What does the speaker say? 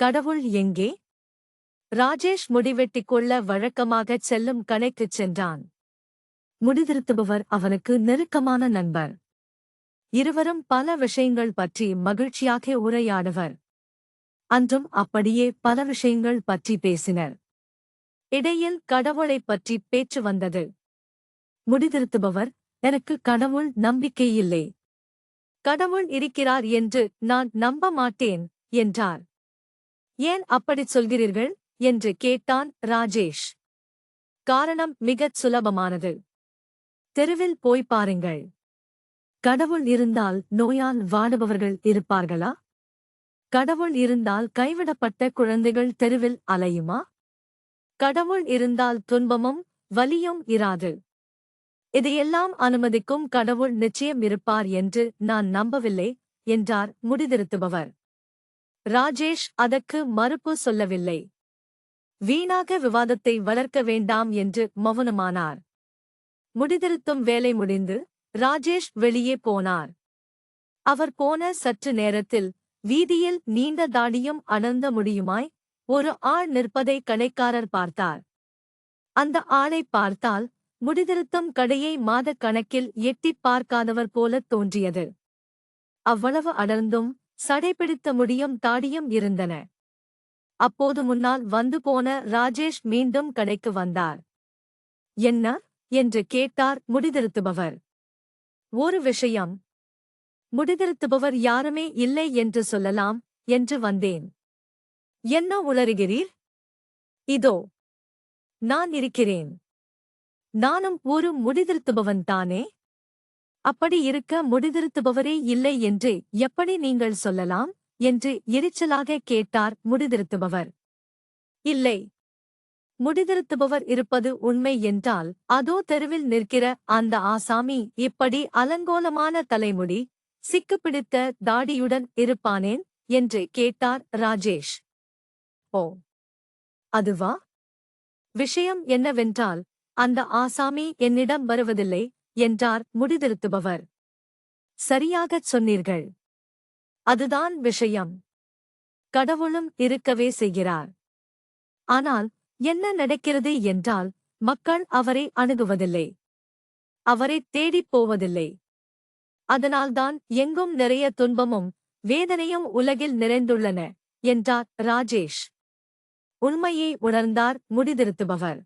கடவுள் எங்கே? ராஜேஷ் முடிவெட்டிக் கொள்ள வழக்கமாகச் செல்லும் கணைக்குச் சென்றான். முடிதிருத்துபவர் அவனுக்கு நெருக்கமான நண்பர். இருவரும் பல விஷயங்கள் பற்றி மகிழ்ச்சியாக உரையாடுவர். அன்றும் அப்படியே பல விஷயங்கள் பற்றி பேசினர். இடையில் கடவுளைப் பற்றி பேச்சு வந்தது. முடிதிருத்துபவர் எனக்கு கடவுள் நம்பிக்கையில்லை கடவுள் இருக்கிறார் என்று நான் நம்ப மாட்டேன் என்றார். ஏன் அப்படிச் சொல்கிறீர்கள்? என்று கேட்டான் ராஜேஷ். காரணம் மிகச் சுலபமானது. தெருவில் போய் பாருங்கள். கடவுள் இருந்தால் நோயால் வாடுபவர்கள் இருப்பார்களா? கடவுள் இருந்தால் கைவிடப்பட்ட குழந்தைகள் தெருவில் அலையுமா? கடவுள் இருந்தால் துன்பமும் வலியும் இராது. இதையெல்லாம் அனுமதிக்கும் கடவுள் நிச்சயம் இருப்பார் என்று நான் நம்பவில்லை என்றார் முடிதிருத்துபவர். ராஜேஷ் அதற்கு மறுப்பு சொல்லவில்லை. வீணாக விவாதத்தை வளர்க்க வேண்டாம் என்று மௌனமானார். முடிதிருத்தும் வேலை முடிந்து ராஜேஷ் வெளியே போனார். அவர் போன சற்று நேரத்தில் வீதியில் நீண்ட தாடியும் அடர்ந்த முடியுமாய் ஒரு ஆள் நிற்பதை கடைக்காரர் பார்த்தார். அந்த ஆளைப் பார்த்தால் முடிதிருத்தும் கடையை மாதக் கணக்கில் எட்டிப் பார்க்காதவர் போலத் தோன்றியது. அவ்வளவு அடர்ந்தும் சடைபிடித்த முடியும் தாடியும் இருந்தன. அப்போது முன்னால் வந்து போன ராஜேஷ் மீண்டும் கடைக்கு வந்தார். என்ன என்று கேட்டார் முடிதிருத்துபவர். ஒரு விஷயம். முடிதிருத்துபவர் யாருமே இல்லை என்று சொல்லலாம் என்று வந்தேன். என்ன உளறுகிறீர்? இதோ நான் இருக்கிறேன். நானும் ஒரு முடிதிருத்துபவன் தானே? அப்படி இருக்க முடிதிருத்துபவரே இல்லை என்று எப்படி நீங்கள் சொல்லலாம்? என்று எரிச்சலாக கேட்டார் முடிதிருத்துபவர். இல்லை. முடிதிருத்துபவர் இருப்பது உண்மை என்றால் அதோ தெருவில் நிற்கிற அந்த ஆசாமி இப்படி அலங்கோலமான தலைமுடி சிக்குப்பிடித்த தாடியுடன் இருப்பானேன்? என்று கேட்டார் ராஜேஷ். ஓ. அதுவா? விஷயம் என்னவென்றால் அந்த ஆசாமி என்னிடம் வருவதில்லை என்றார் முடிதிருத்துபவர். சரியாகச் சொன்னீர்கள். அதுதான் விஷயம். கடவுளும் இருக்கவே செய்கிறார். ஆனால் என்ன நடக்கிறது என்றால் மக்கள் அவரை அணுகுவதில்லை. அவரை தேடிப் போவதில்லை. அதனால்தான் எங்கும் நிறைய துன்பமும் வேதனையும் உலகில் நிறைந்துள்ளன என்றார் ராஜேஷ். உண்மையை உணர்ந்தார் முடிதிருத்துபவர்.